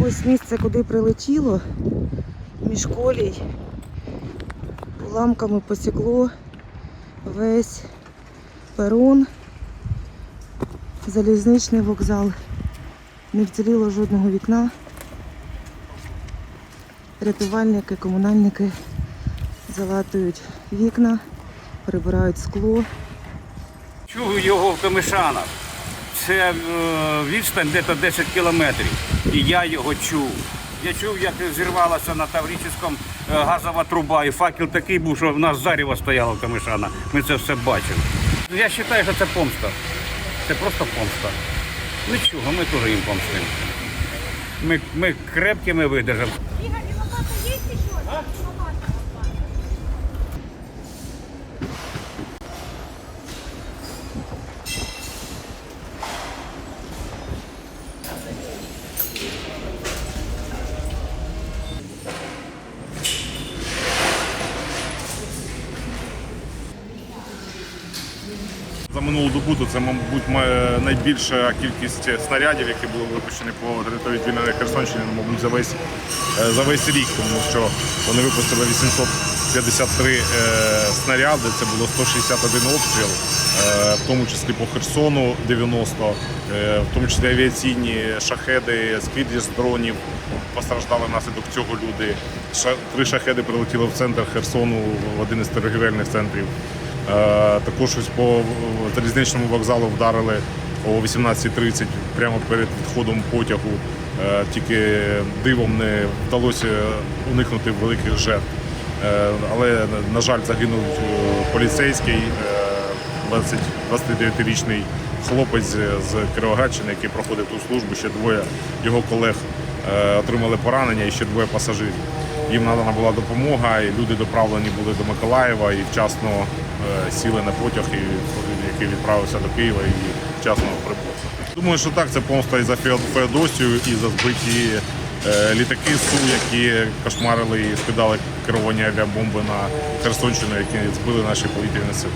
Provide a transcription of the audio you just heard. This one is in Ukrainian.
Ось місце, куди прилетіло, між колій, уламками посікло весь перон, залізничний вокзал. Не вціліло жодного вікна. Рятувальники, комунальники залатують вікна, прибирають скло. Чув його в Камишанах. Це е, відстань десь 10 кілометрів. І я його чув. Я чув, як зірвалася на Таврическому е, газова труба, і факел такий був, що в нас заріва стояла в Камишана. Ми це все бачили. Я вважаю, що це помста. Це просто помста. Нічого, ми теж їм помстимо. Ми, ми крепкі, ми видержимо. Игорь, и лопата есть еще? За минулу добу це, мабуть, найбільша кількість снарядів, які були випущені по території звільненої Херсонщини, ну, мабуть, за весь, е, за весь рік, тому що вони випустили 853 е, снаряди, це було 161 обстріл, е, в тому числі по Херсону 90, е, в тому числі авіаційні шахеди, скиди з дронів. Постраждали внаслідок цього люди. Ша- Три шахеди прилетіли в центр Херсону, в один із торгівельних центрів. Е, Також ось по залізничному вокзалу вдарили о 18.30 прямо перед відходом потягу. Е, Тільки дивом не вдалося уникнути великих жертв. Е, Але, на жаль, загинув поліцейський, е, 20 29-річний хлопець з Кіровоградщини, який проходив ту службу. Ще двоє його колег отримали поранення і ще двоє пасажирів. Їм надана була допомога, і люди доправлені були до Миколаєва і вчасно сіли на потяг, який відправився до Києва і вчасно прибув. Думаю, що так, це помста і за Фео- Феодосію, і за збиті е, літаки СУ, які кошмарили і скидали керовані авіабомби на Херсонщину, які збили наші повітряні сили.